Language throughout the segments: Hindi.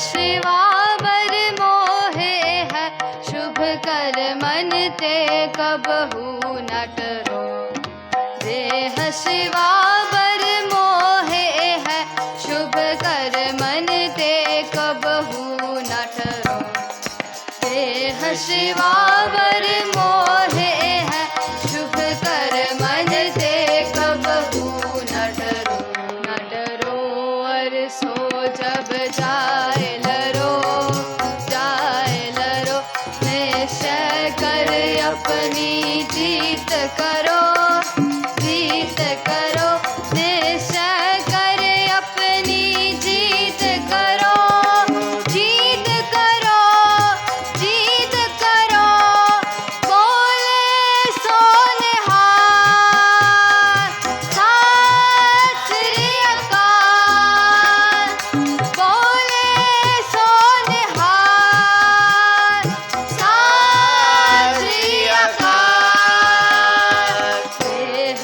शिवावर मोहे है। शुभ कर मन ते कबहू नटरो देह शिवावर मोहे है। शुभ कर मन ते कबहू नटरो देह शिवावर अपनी जीत करो।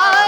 아,